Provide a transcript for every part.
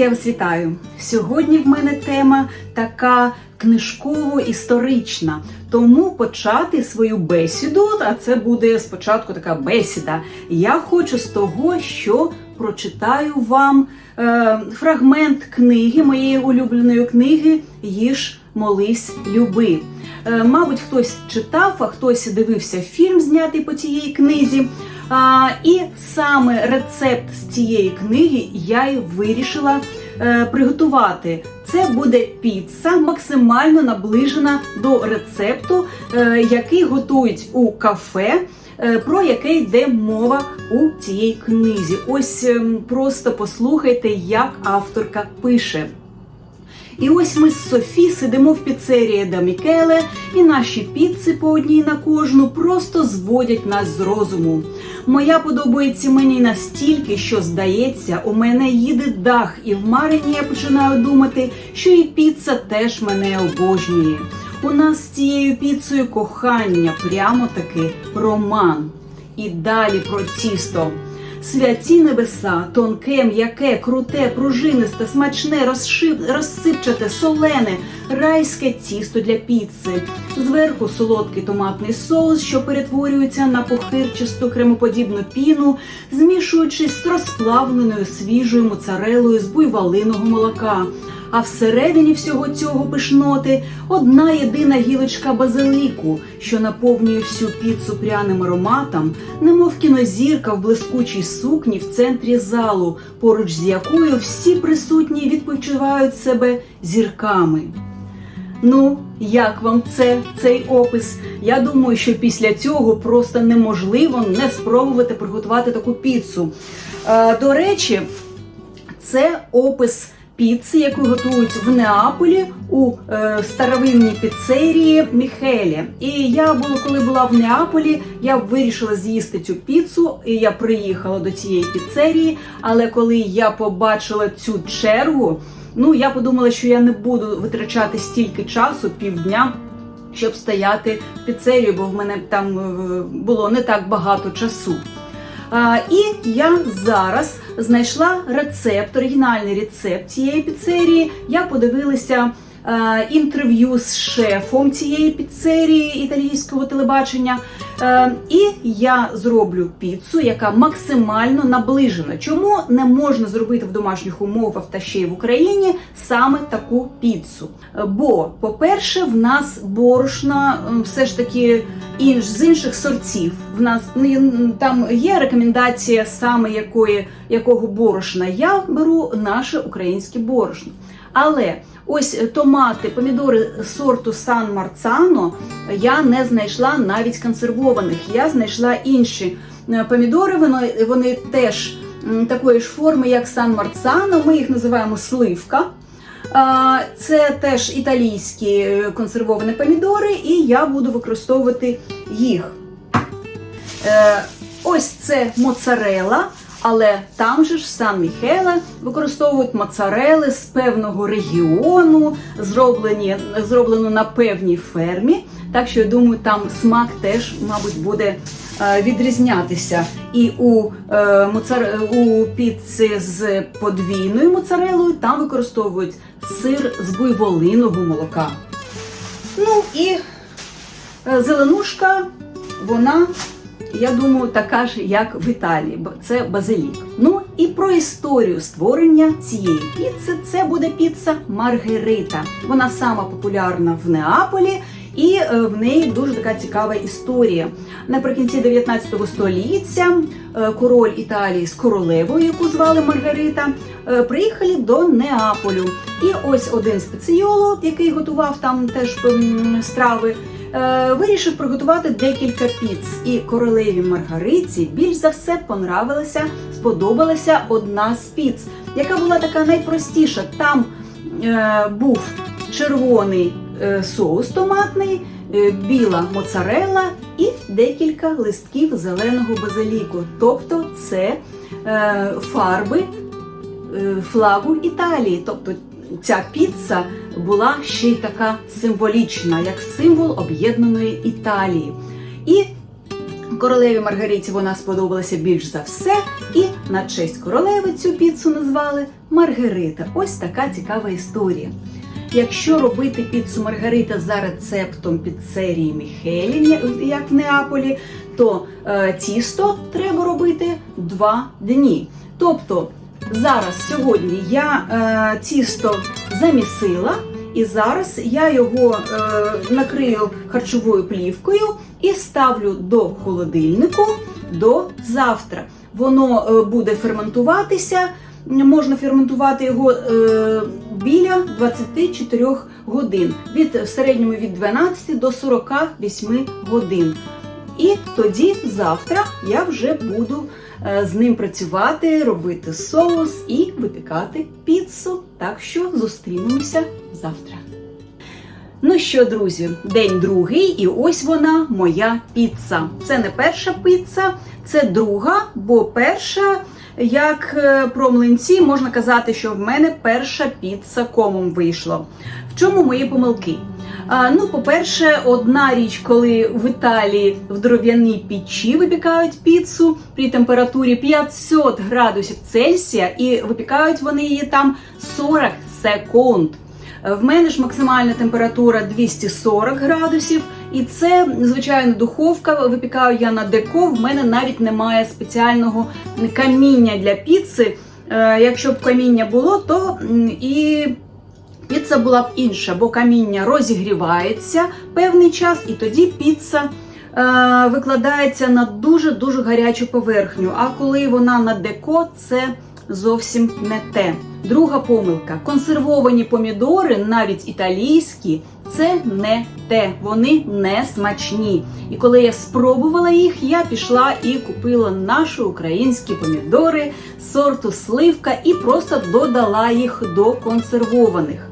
я вас вітаю. Сьогодні в мене тема така книжково-історична. Тому почати свою бесіду, а це буде спочатку така бесіда. Я хочу з того, що прочитаю вам е, фрагмент книги, моєї улюбленої книги Їж, молись, люби. Е, мабуть, хтось читав, а хтось дивився фільм, знятий по цій книзі. А, і саме рецепт з цієї книги я й вирішила е, приготувати. Це буде піца, максимально наближена до рецепту, е, який готують у кафе. е, Про яке йде мова у цій книзі. Ось ем, просто послухайте, як авторка пише. І ось ми з Софі сидимо в піцерії до Мікеле, і наші піци по одній на кожну просто зводять нас з розуму. Моя подобається мені настільки, що здається, у мене їде дах, і в Марині я починаю думати, що і піца теж мене обожнює. У нас з цією піцею кохання, прямо таки роман. І далі про тісто. Святі небеса, тонке, м'яке, круте, пружинисте, смачне, розшип... розсипчате, солене, райське тісто для піци. Зверху солодкий томатний соус, що перетворюється на похирчисту кремоподібну піну, змішуючись з розплавленою свіжою моцарелою з буйвалиного молока. А всередині всього цього пишноти одна єдина гілочка базилику, що наповнює всю піцу пряним ароматом, немов кінозірка в блискучій сукні в центрі залу, поруч з якою всі присутні відпочивають себе зірками. Ну, як вам це, цей опис? Я думаю, що після цього просто неможливо не спробувати приготувати таку піцу. Е, до речі, це опис піци, яку готують в Неаполі у е, старовинній піцерії Міхелі. І я було, коли була в Неаполі, я вирішила з'їсти цю піцу, і я приїхала до цієї піцерії. Але коли я побачила цю чергу, ну я подумала, що я не буду витрачати стільки часу, півдня. Щоб стояти в піцерію, бо в мене там е, було не так багато часу. І я зараз знайшла рецепт, оригінальний рецепт цієї піцерії. Я подивилася е, інтерв'ю з шефом цієї піцерії італійського телебачення. Е, і я зроблю піцу, яка максимально наближена. Чому не можна зробити в домашніх умовах та ще й в Україні саме таку піцу? Е, Бо, по-перше, в нас борошна все ж таки інш з інших сортів. В нас ну, там є рекомендація саме якої якого борошна. Я беру наше українське борошно. Але ось е, томати, помідори сорту Сан Марцано я не знайшла навіть консервованих. Я знайшла інші е, помідори. Вони, вони теж такої ж форми, як Сан Марцано. Ми їх називаємо сливка. Це теж італійські е, консервовані помідори, і я буду використовувати їх. Ось це моцарела, але там же ж в Сан Міхеле використовують моцарели з певного регіону, зроблені, зроблено на певній фермі. Так що я думаю, там смак теж, мабуть, буде е, відрізнятися. І у, е, моцар... у піці з подвійною моцарелою там використовують сир з буйволиного молока. Ну і е, зеленушка, вона, я думаю, така ж, як в Італії, бо це базилік. Ну і про історію створення цієї піци це буде піца Маргерита. Вона сама популярна в Неаполі. І е, в неї дуже така цікава історія. Наприкінці 19 століття е, король Італії з королевою, яку звали Маргарита, е, приїхали до Неаполю. І ось один спеціолог, який готував там теж страви, вирішив приготувати декілька піц. І королеві Маргариті більш за все понравилася, сподобалася одна з піц, яка була така найпростіша. Там е, був червоний е, соус томатний, е, біла моцарелла і декілька листків зеленого базиліку. Тобто це е, фарби е, флагу Італії. Тобто ця піца була ще й така символічна, як символ об'єднаної Італії. І Королеві Маргариті вона сподобалася більш за все, і на честь королеви цю піцу назвали Маргарита. Ось така цікава історія. Якщо робити піцу Маргарита за рецептом піцерії Міхелі, як в Неаполі, то е, тісто треба робити два дні. Тобто зараз сьогодні я е, тісто замісила, і зараз я його е, накрию харчовою плівкою і ставлю до холодильнику до завтра. Воно е, буде ферментуватися. Можна ферментувати його е, біля 24 годин, від в середньому від 12 до 48 годин. І тоді завтра я вже буду е, з ним працювати, робити соус і випікати піцу. Так що зустрінемося завтра. Ну що, друзі, день другий, і ось вона моя піца. Це не перша піца, це друга, бо перша, як е, про млинці, можна казати, що в мене перша піца комом вийшла. В чому мої помилки? Ну, по-перше, одна річ, коли в Італії в дров'яній печі випікають піцу при температурі 500 градусів Цельсія, і випікають вони її там 40 секунд. В мене ж максимальна температура 240 градусів, і це звичайно духовка. Випікаю я на деко. В мене навіть немає спеціального каміння для піци. Е, Якщо б каміння було, то і піца була б інша, бо каміння розігрівається певний час, і тоді піца е, викладається на дуже дуже гарячу поверхню. А коли вона на деко, це зовсім не те. Друга помилка: консервовані помідори, навіть італійські, це не те. Вони не смачні. І коли я спробувала їх, я пішла і купила наші українські помідори сорту сливка і просто додала їх до консервованих.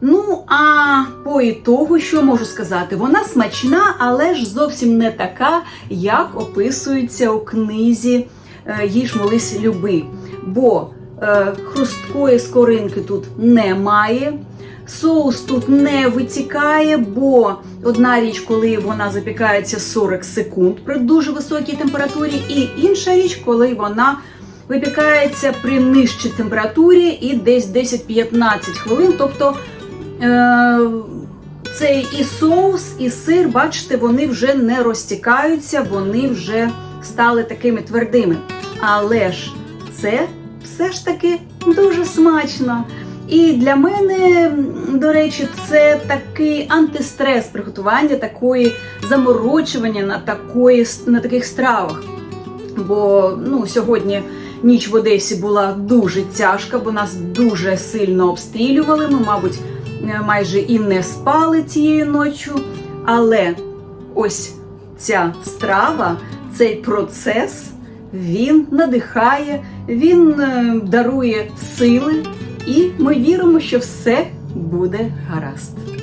Ну, а по ітогу, що можу сказати, вона смачна, але ж зовсім не така, як описується у книзі е, Їж молись люби. Бо е, хрусткої скоринки тут немає. Соус тут не витікає, бо одна річ, коли вона запікається 40 секунд при дуже високій температурі, і інша річ, коли вона випікається при нижчій температурі і десь 10-15 хвилин. Тобто цей і соус, і сир, бачите, вони вже не розтікаються, вони вже стали такими твердими. Але ж це все ж таки дуже смачно. І для мене, до речі, це такий антистрес приготування такої заморочування на такої на таких стравах. Бо ну, сьогодні ніч в Одесі була дуже тяжка, бо нас дуже сильно обстрілювали. Ми, мабуть, майже і не спали цією ночі. Але ось ця страва, цей процес, він надихає, він е, дарує сили, і ми віримо, що все буде гаразд.